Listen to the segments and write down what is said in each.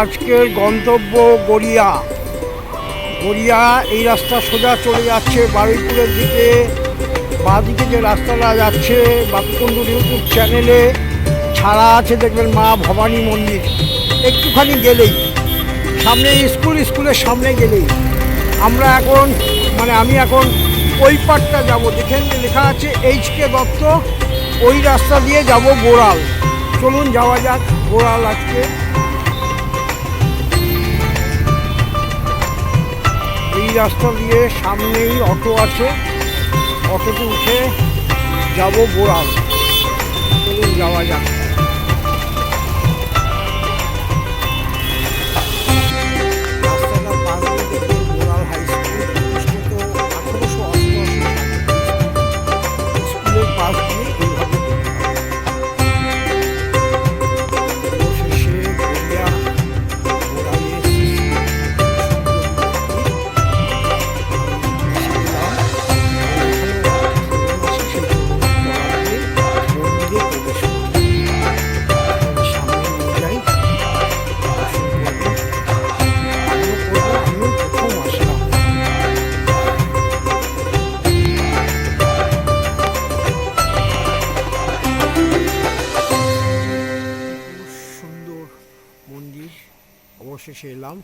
আজকের গন্তব্য গড়িয়া। গড়িয়া এই রাস্তা সোজা চলে যাচ্ছে বারুইপুরের দিকে। বাঁদিকে যে রাস্তাটা যাচ্ছে বাপুকুণ্ডুর ইউটিউব চ্যানেলে ছাড়া আছে দেখবেন মা ভবানী মন্দির। একটুখানি গেলেই, সামনে স্কুল, স্কুলের সামনে গেলেই। আমরা এখন মানে আমি এখন ওই পাটটা যাব, দেখেন লেখা আছে এইচ কে দত্ত, ওই রাস্তা দিয়ে যাব গোড়াল। চলুন যাওয়া যাক গোড়াল আজকে। রাস্তা দিয়ে সামনেই অটো আছে। অটোতে উঠে যাব বোড়াল। যাওয়া যাক। অবশেষে এলাম।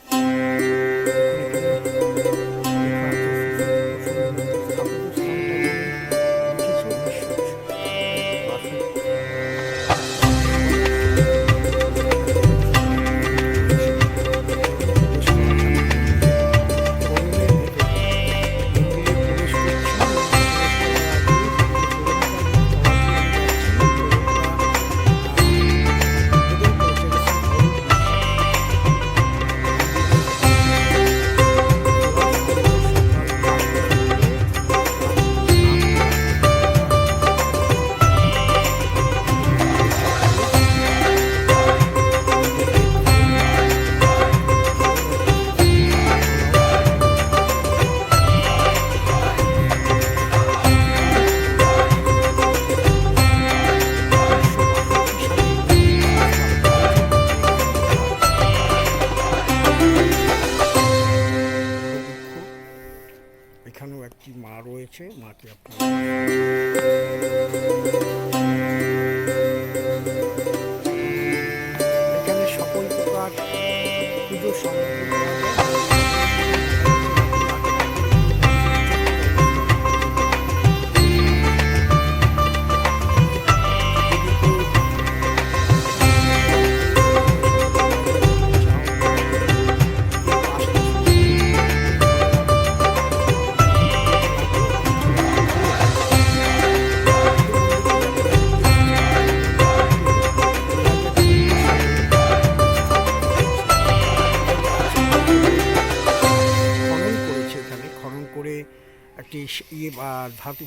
他对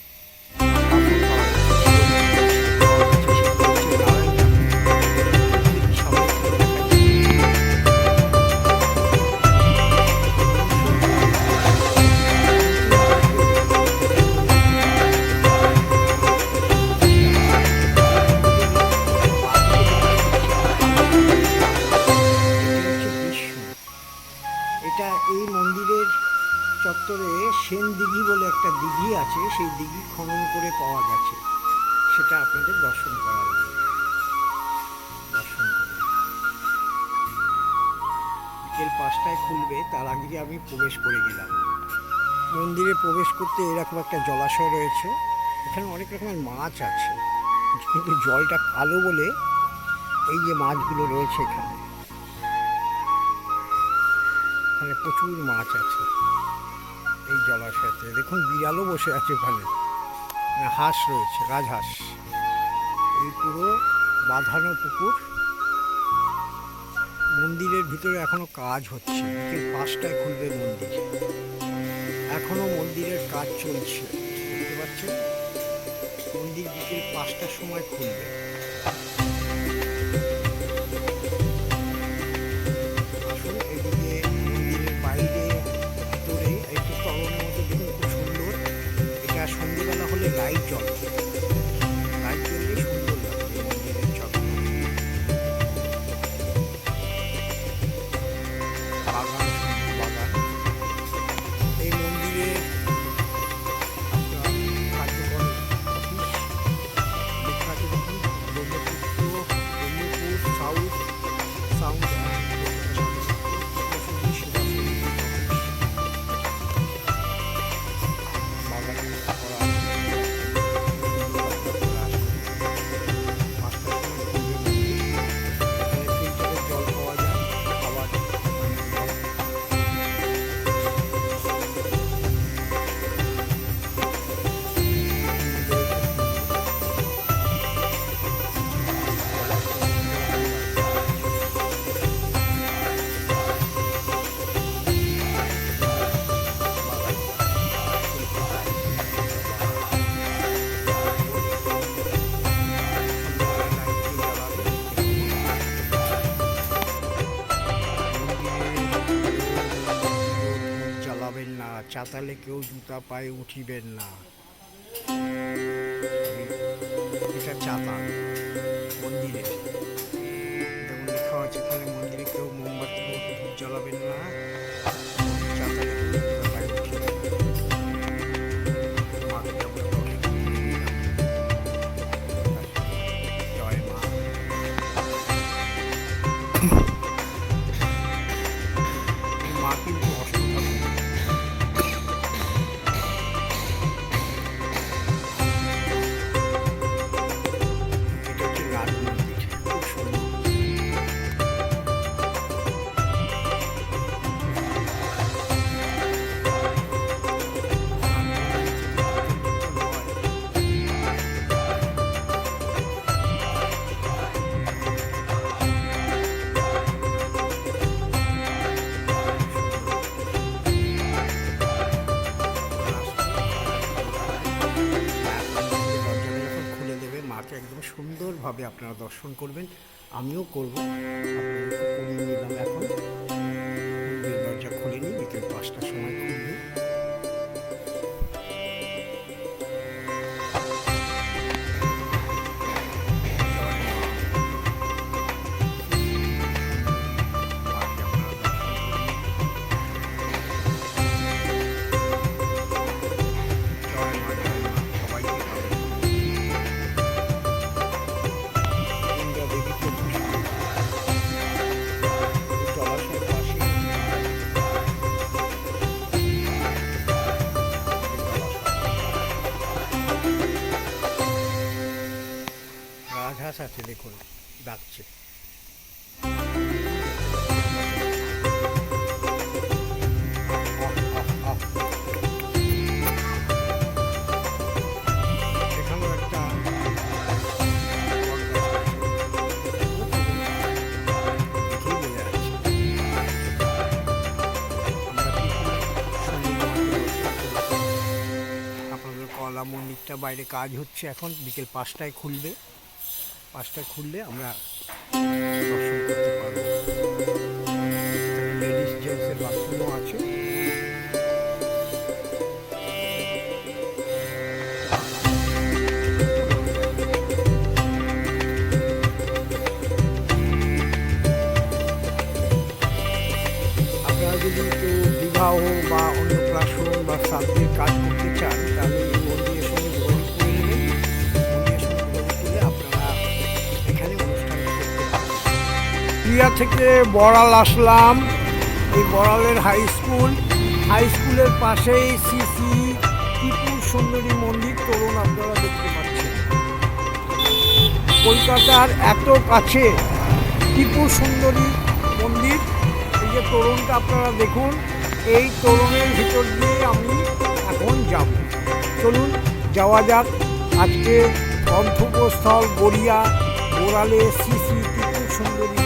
আছে, সেই দিঘি খনন করে পাওয়া গেছে। সেটা আপনাদের দর্শন করালাম। দর্শন করে বিকেল পাঁচটায় খুলবে, তার আগে আমি প্রবেশ করে গেলাম। মন্দিরে প্রবেশ করতে এরকম একটা জলাশয় রয়েছে। এখানে অনেক রকমের মাছ আছে, কিন্তু জলটা কালো বলে এই যে মাছগুলো রয়েছে এখানে। এখানে প্রচুর মাছ আছে। এই জলাশয়তে। দেখুন, বিড়ালও বসে আছে ওখানে। মানে হাঁস রয়েছে, রাজহাঁস। এই পুরো বাঁধানো পুকুর। মন্দিরের ভিতরে এখনও কাজ হচ্ছে। পাঁচটায় খুলবে মন্দির। এখনও মন্দিরের কাজ চলছে। দেখতে পাচ্ছেন? মন্দির বিকেল পাঁচটার সময় খুলবে। চাতালে কেউ জুতা পায়ে উঠিবেন না। আপনারা দর্শন করবেন। আমিও করব। এখন। আছে? দেখুন ডাকছে কলা মন্দিরটা বাইরে কাজ হচ্ছে এখন বিকেল পাঁচটায় খুলবে। পাঁচটায় খুললে আমরা দর্শন করতে পারব। লেডিস জেন্টসের বাথরুমও আছে। থেকে বড়াল আসলাম। এই বড়ালের হাই স্কুল হাই স্কুলের পাশেই সিসি ত্রিপুর সুন্দরী মন্দির, তরুণ আপনারা দেখতে পাচ্ছেন। কলকাতার এত কাছে ত্রিপুর সুন্দরী মন্দির, এই যে তরুণটা আপনারা দেখুন, এই তরুণের ভিতর দিয়ে আমি এখন যাব। চলুন, যাওয়া যাক। আজকে গন্তব্যস্থল গড়িয়া বোরালে সিসি ত্রিপুর সুন্দরী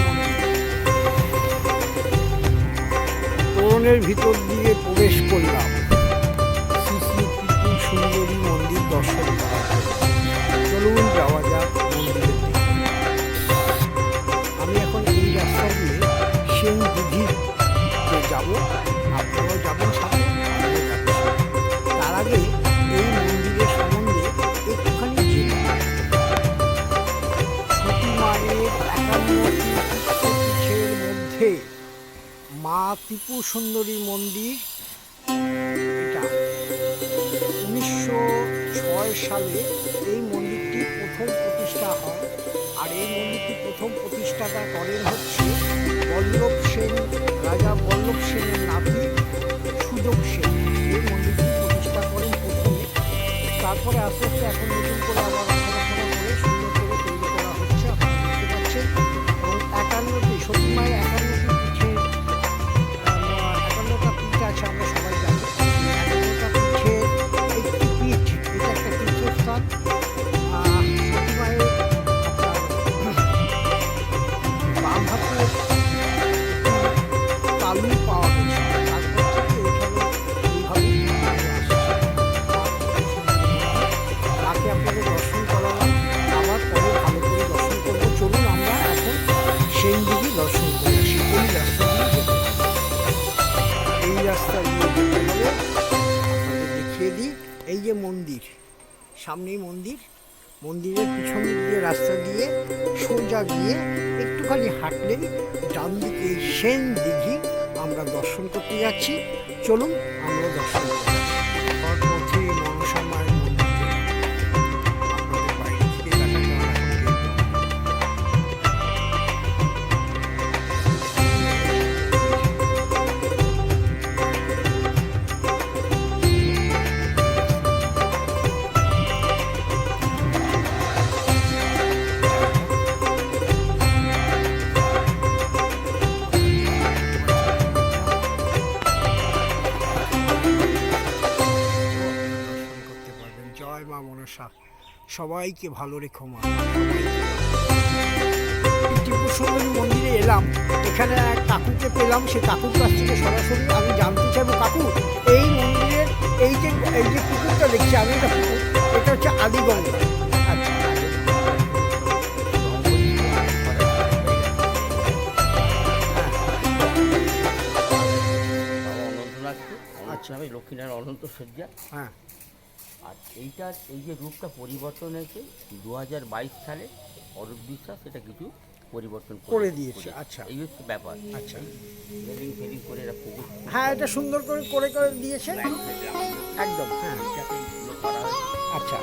তোরণের ভিতর দিয়ে প্রবেশ করলাম। শ্রী সুন্দরী মন্দির দর্শন চলুন যাওয়া যাক আমি এখন এই রাস্তা দিয়ে সেই দিঘিতে যাব। আপনারাও যাবেন সাথে তার আগে মা ত্রিপুর সুন্দরী মন্দির। এটা উনিশশো ছয় সালে এই মন্দিরটি প্রথম প্রতিষ্ঠা হয়। আর এই মন্দিরটি প্রথম প্রতিষ্ঠাতা করেন হচ্ছে বল্লভ সেন, রাজা বল্লভ সেনের নাতি সুযোগ সেন। এই মন্দিরটি প্রতিষ্ঠা করেন প্রথমে। তারপরে আস্তে আস্তে এখন নতুন করে আবার রক্ষণাবেক্ষণ করে সুন্দর করে তৈরি করা হচ্ছে। আপনারা দেখতে পাচ্ছেন, এবং একান্নটি সতী সেই দিকে দর্শন করে আসি। এই রাস্তা দিয়ে যেতে এই রাস্তা দিয়ে দিই, এই যে মন্দির, সামনেই মন্দির। মন্দিরের পিছনের দিয়ে রাস্তা দিয়ে সোজা গিয়ে একটুখানি হাঁটলেই ডান দিকে সেন দিঘি, আমরা দর্শন করতে যাচ্ছি। চলুন, আমরা দর্শন করি। সবাইকে ভালো রেখো মা। টিপু সুন্দরী মন্দিরে এলাম। এখানে এক কাকুকে পেলাম। সে কাকুর কাছ থেকে সরাসরি আমি জানতে চাইব কাকু এই মন্দিরের এই যে এই যে পুকুরটা দেখছি আমি এটা পুকুর এটা হচ্ছে আদিগঙ্গা। আচ্ছা আচ্ছা। আমি লক্ষ্মীনারায়ণ অনন্ত সজ্জা হ্যাঁ। আর এইটার এই যে রূপটা পরিবর্তন হয়েছে দু হাজার বাইশ সালে অরূপ বিশ্বাস এটা কিছু পরিবর্তন করে দিয়েছে, আচ্ছা। এই হচ্ছে ব্যাপার। আচ্ছা। রেলিং ফেলিং করে এরা পুকুর হ্যাঁ এটা সুন্দর করে করে করে দিয়েছে। একদম হ্যাঁ। আচ্ছা।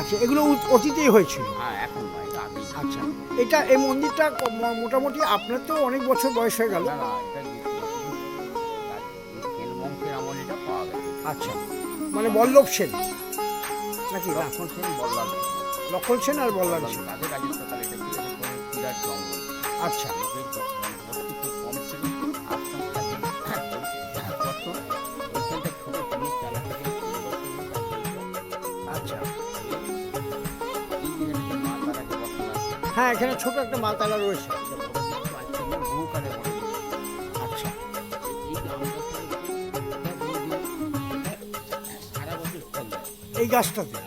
আচ্ছা এগুলো অতীতেই হয়েছিল? হ্যাঁ। আচ্ছা। এটা এই মন্দিরটা মোটামুটি আপনার তো অনেক বছর বয়স হয়ে গেল। আচ্ছা মানে বল্লভ সেন। নাকি? লক্ষণ সেন বল্লাল লক্ষণ সেন আর বল্লভ সেন। তাদের রাজত্বকালে এটা ছিল বিরাট জঙ্গল। আচ্ছা। হ্যাঁ এখানে খুব একটা ছিল আশ্রম এই গাছটাতে।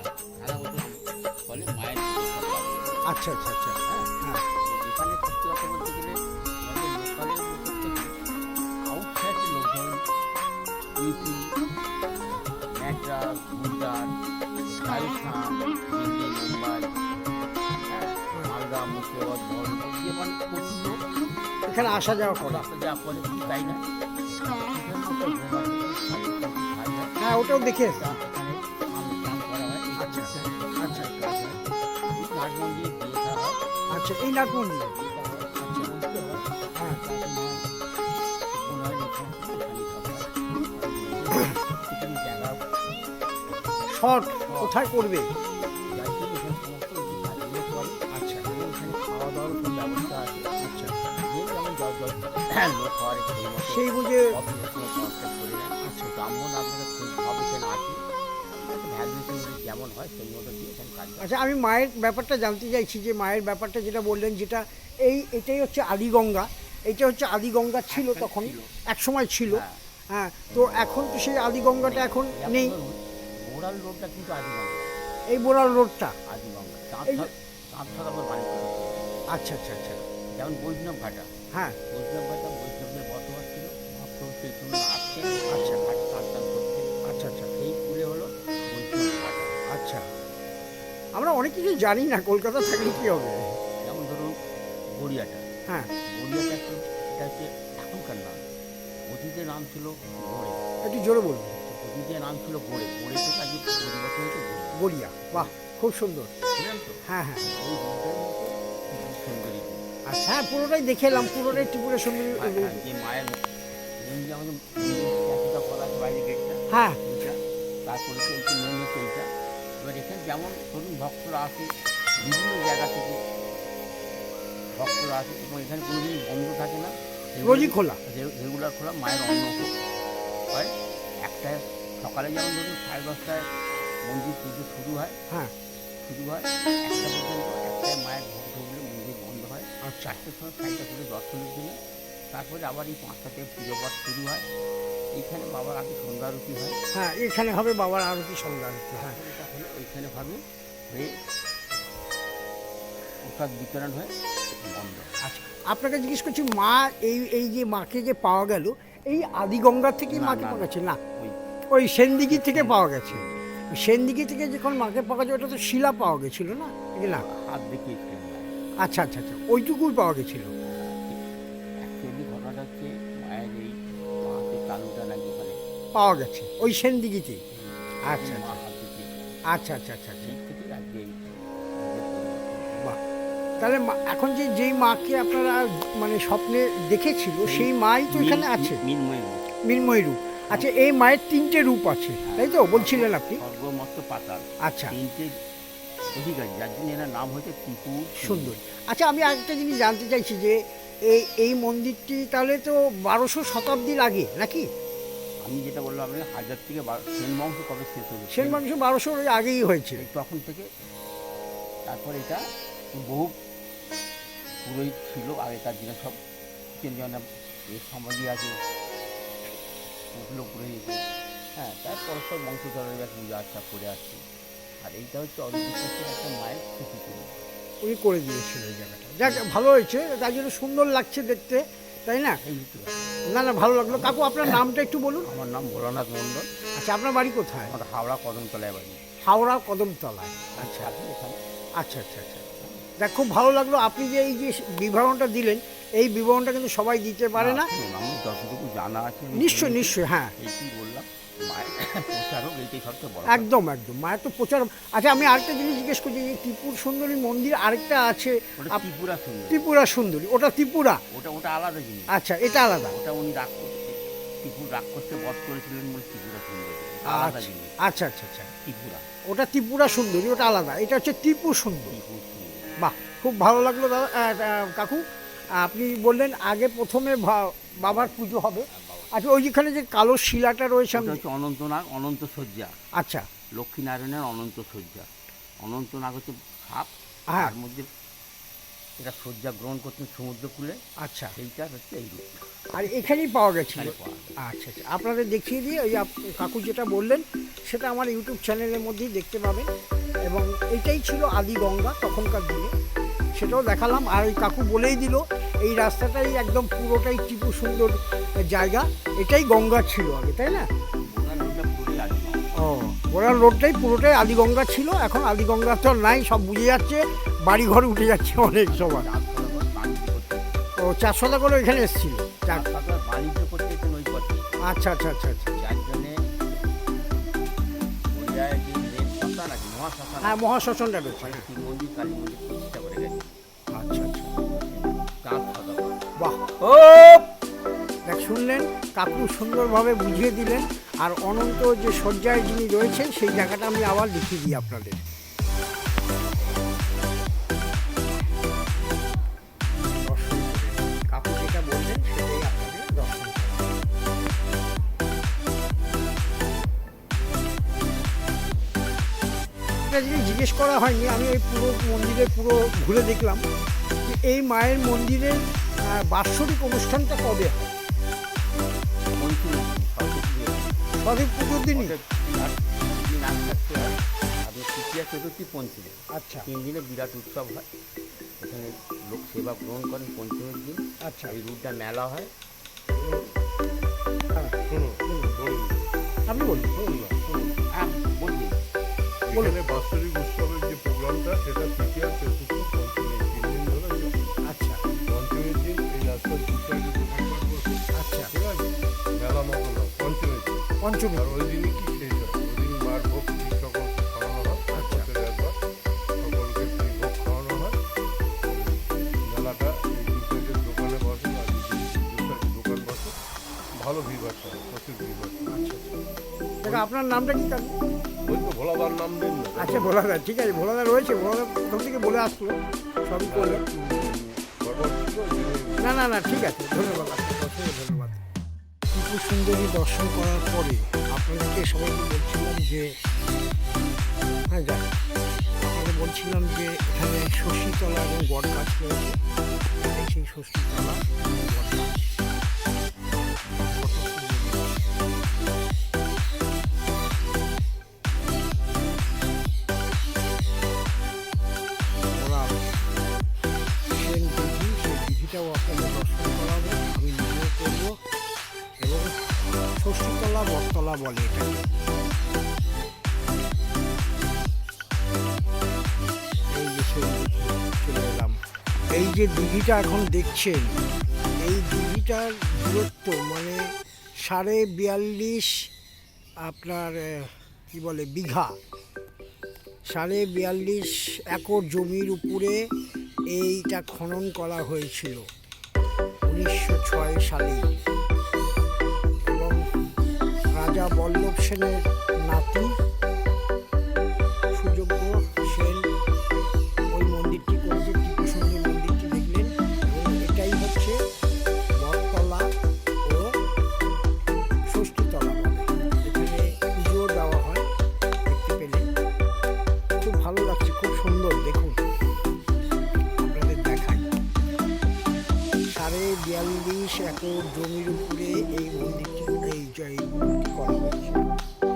আচ্ছা আচ্ছা আচ্ছা। হ্যাঁ এখানে আসা যাওয়া করা। রাস্তা যা করে তাই না হ্যাঁ ওটাও দেখে আচ্ছা এই নাট মন্দির বিয়ে থা হয় আচ্ছা। বুঝতে হয় হ্যাঁ শর্ট কোথায় করবে আচ্ছা সেই যেমন হয় সেই মতো দিয়ে কাজ আচ্ছা আমি মায়ের ব্যাপারটা জানতে চাইছি যে মায়ের ব্যাপারটা যেটা বললেন যেটা এই এটাই হচ্ছে আদিগঙ্গা। এটা হচ্ছে আদিগঙ্গা ছিল তখন এক সময় ছিল। হ্যাঁ। হ্যাঁ তো এখন তো সেই আদিগঙ্গাটা এখন নেই। ঘোড়ার রোডটা কিন্তু আদিগঙ্গা। এই বোরাল রোডটা? আদিগঙ্গা। আচ্ছা আচ্ছা আচ্ছা। যেমন বৈষ্ণব ঘাটা হ্যাঁ। বৈষ্ণব আচ্ছা আমরা অনেক কিছু জানি না কলকাতা থাকলে কি হবে? যেমন ধরুন গড়িয়াটা। হ্যাঁ। গড়িয়াটা একটু এটা হচ্ছে এখনকার নাম। অতীতের নাম ছিল গোড়ে। একটু জোরে বলুন। অতীতের নাম ছিল গড়ে। গোড়ে থেকে আজকে পরিবর্তন হয়েছে গড়িয়া। বাহ খুব সুন্দর। হ্যাঁ হ্যাঁ। সুন্দরী। আচ্ছা হ্যাঁ পুরোটাই দেখে এলাম পুরোটাই ত্রিপুরা সুন্দরী। আর- আর যে মায়ের আমাদের বাইরে গেটটা। হ্যাঁ। তারপরে তো মেন হচ্ছে এইটা। এবার এখানে যেমন ধরুন ভক্তরা আসে বিভিন্ন জায়গা থেকে ভক্তরা আসে এবং এখানে কোনো দিন বন্ধ থাকে না। রোজই খোলা। রেগুলার খোলা মায়ের অন্ন হয়। একটা সকালে যেমন ধরুন সাড়ে দশটায় মন্দির পুজো শুরু হয়। হ্যাঁ। শুরু হয় একটা পর্যন্ত একটায় মায়ের ভোগ ঢুকলে মন্দির বন্ধ হয়। আর চারটের সময় সাইডটা খুলে দর্শনের জন্য তারপরে আবার এই পাঁচটা থেকে পুজো পাঠ শুরু হয়। এইখানে বাবার আগে সন্ধ্যা আরতি হয়। হ্যাঁ এখানে হবে বাবার আরতি সন্ধ্যা আরতি হ্যাঁ ওইখানে ভাবে হয়ে প্রসাদ বিতরণ হয়ে বন্ধ। আচ্ছা আপনাকে জিজ্ঞেস করছি মা এই এই যে মাকে যে পাওয়া গেল এই আদিগঙ্গা থেকে মাকে পাওয়া গেছে না? ওই ওই সেনদিঘি থেকে পাওয়া গেছে। সেনদিঘি থেকে যখন মাকে পাওয়া গেছে ওটা তো শিলা পাওয়া গেছিল না? না? হাত দেখিয়েছিলেন আচ্ছা আচ্ছা আচ্ছা ওইটুকুই পাওয়া গেছিল। পাওয়া গেছে ওই সেনদিঘিতেই। আচ্ছা আচ্ছা আচ্ছা আচ্ছা আচ্ছা এই বাহ। তাহলে এখন যে যেই মাকে আপনারা মানে স্বপ্নে দেখেছিল সেই মাই তো এখানে আছে? মিনময় রূপ। আচ্ছা এই মায়ের তিনটে রূপ আছে তাই তো? বলছিলেন আপনি? সর্বমস্ত পাতাল। আচ্ছা। তিনটে অধিকারী যার জন্য এনার নাম হচ্ছে টিপু সুন্দর। আচ্ছা আমি আরেকটা জিনিস জানতে চাইছি যে এই এই মন্দিরটি তাহলে তো বারোশো শতাব্দীর আগে নাকি? আমি যেটা বললাম আপনাকে হাজার থেকে বারো সেন বংশ কবে শেষ হয়েছে সেন মাংস বারোশোর আগেই হয়েছে। তখন থেকে তারপর এটা বহু পুরোহিত ছিল আগেকার দিনে সব এই সমাধি আছে ওগুলো পুরোহিত হ্যাঁ তারপর সব বংশধরের এক পূজা আচ্ছা করে আসছে। আর এইটা হচ্ছে অবিশ্বাসের একটা মায়ের স্মৃতি। ছিল উনি করে দিয়েছিল এই জায়গাটা। যাক ভালো হয়েছে তার জন্য সুন্দর লাগছে দেখতে। তাই না। না না ভালো লাগল। কাকু আপনার নামটা একটু বলুন। আমার নাম ভোলানাথ মণ্ডল। আচ্ছা আপনার বাড়ি কোথায়? আমার হাওড়া কদমতলায় বাড়ি। হাওড়া কদমতলায়। আচ্ছা আপনি এখানে? আচ্ছা আচ্ছা আচ্ছা। দেখ খুব ভালো লাগল। আপনি যে এই যে বিবরণটা দিলেন এই বিবরণটা কিন্তু সবাই দিতে পারে না যতটুকু জানা আছে নিশ্চয়ই নিশ্চয়ই নিশ্চয় হ্যাঁ। বললাম। একদম একদম। মায়ের তো প্রচার আচ্ছা আমি আরেকটা জিনিস জিজ্ঞেস করছি যে ত্রিপুর সুন্দরী মন্দির আরেকটা আছে। ত্রিপুরা সুন্দর। ত্রিপুরা সুন্দরী। ওটা ত্রিপুরা? ওটা ওটা আলাদা জিনিস। আচ্ছা এটা আলাদা। ওটা উনি রাগ করতে ত্রিপুর রাগ করতে বধ করেছিলেন বলে ত্রিপুরা সুন্দর। আলাদা আচ্ছা জিনিস। আচ্ছা আচ্ছা আচ্ছা। ত্রিপুরা। ওটা ত্রিপুরা সুন্দরী ওটা আলাদা। এটা হচ্ছে ত্রিপুর সুন্দর। বাহ খুব ভালো লাগল দাদা কাকু। আপনি বললেন আগে প্রথমে বাবার পুজো হবে। আচ্ছা ওই যেখানে যে কালো শিলাটা রয়েছে হচ্ছে অনন্তনাগ অনন্ত শয্যা আচ্ছা। লক্ষ্মীনারায়ণের অনন্ত শয্যা অনন্তনাগ হচ্ছে সাপ হ্যাঁ। তার মধ্যে এটা শয্যা গ্রহণ করতেন সমুদ্রকূলে। আচ্ছা। সেইটা হচ্ছে এই রূপ। আর এখানেই পাওয়া যায়। আচ্ছা আচ্ছা। আপনাদের দেখিয়ে দিয়ে ওই কাকু যেটা বললেন সেটা আমার ইউটিউব চ্যানেলের মধ্যেই দেখতে পাবেন। এবং এটাই ছিল আদি গঙ্গা তখনকার দিনে। সেটাও দেখালাম। আর ওই কাকু বলেই দিল, এই রাস্তাটাই একদম পুরোটাই টিপু সুন্দর জায়গা। এটাই গঙ্গা ছিল আগে, তাই না? ও ওরাল রোডটাই পুরোটাই আদিগঙ্গা ছিল, এখন আদিগঙ্গা তো নাই, সব বুঝে যাচ্ছে বাড়ি ঘর উঠে যাচ্ছে অনেক সবার। ও, চার শতাকরও এখানে এসেছিল? আচ্ছা আচ্ছা আচ্ছা আচ্ছা। হ্যাঁ মহাশ্মশানটা রয়েছে চার শতক বাহ। ও! দেখ, শুনলেন? কাকু সুন্দরভাবে বুঝিয়ে দিলেন। আর অনন্ত যে শয্যায় যিনি রয়েছেন, সেই জায়গাটা আমি আবার দেখিয়ে দিই আপনাদের। বললেন জিজ্ঞেস করা হয়নি, আমি এই পুরো মন্দিরে পুরো ঘুরে দেখলাম। এই মায়ের মন্দিরের বাৎসরিক অনুষ্ঠানটা কবে হয়? পুজোর দিনই? হয় আপনি তৃতীয়া চতুর্থী পঞ্চমী। আচ্ছা। তিন দিনে বিরাট উৎসব হয়। এখানে লোক সেবা গ্রহণ করেন পঞ্চমীর দিন। আচ্ছা। এই রুটটা মেলা হয়। আপনি বলুন। হ্যাঁ বাৎসরিক উৎসবের যে প্রোগ্রামটা সেটা তৃতীয় পঞ্চমী আর ওই দিনই কি শেষ হয় ওই দিন মার ভোগ ফ্রি সকলকে খাওয়ানো হয় আচ্ছা। বছরে একবার সকলকে ফ্রি ভোগ খাওয়ানো হয় মেলাটা দোকানে বসে আর দু দোকান বসে ভালো ভিড় ভাড় প্রচুর ভিড় হয়। দেখো আপনার নামটা কি কাকু ওই তো ভোলাবার নাম দিন না আচ্ছা ভোলাদা ঠিক আছে ভোলাদা রয়েছে ভোলাদা প্রথম থেকে বলে আসলো সবই জন্য না না না ঠিক আছে ধন্যবাদ ধন্যবাদ সুন্দরী দর্শন করার পরে আপনাদেরকে সবাইকে বলছিলাম যে হ্যাঁ যাক, আপনাদের বলছিলাম যে এখানে শশীতলা এবং বট গাছ রয়েছে সেই শশীতলা বট গাছ। বট বটতলা বলে এটাকে। এই এই যে দিঘিটা এখন দেখছেন, এই দিঘিটার দূরত্ব মানে সাড়ে বিয়াল্লিশ আপনার কি বলে, বিঘা। সাড়ে বিয়াল্লিশ একর জমির উপরে এইটা খনন করা হয়েছিল উনিশশো ছয় সালে। রাজা বল্লভ সেনের সাড়ে বিয়াল্লিশ একর জমির উপরে এই মন্দিরটি এই করা হয়েছে।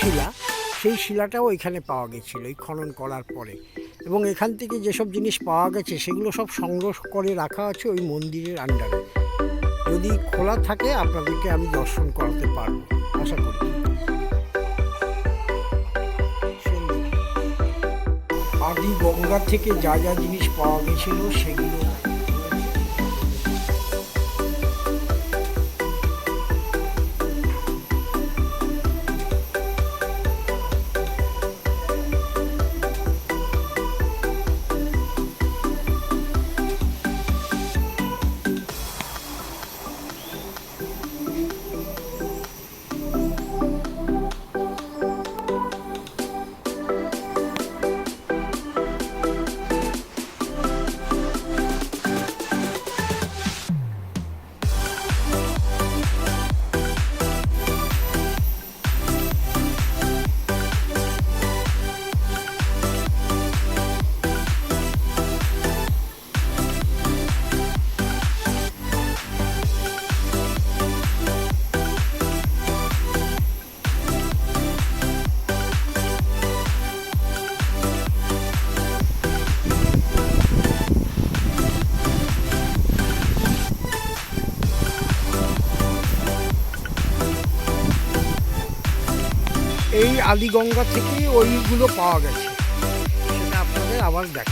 শিলা, সেই শিলাটাও এখানে পাওয়া গেছিল এই খনন করার পরে। এবং এখান থেকে যেসব জিনিস পাওয়া গেছে, সেগুলো সব সংগ্রহ করে রাখা আছে ওই মন্দিরের আন্ডারে যদি খোলা থাকে, আপনাদেরকে আমি দর্শন করাতে পারব, আশা করি। আদি গঙ্গা থেকে যা যা জিনিস পাওয়া গেছিল, সেগুলো আদিগঙ্গা থেকে ওইগুলো পাওয়া গেছে। সেটা আপনাদের আবার দেখালাম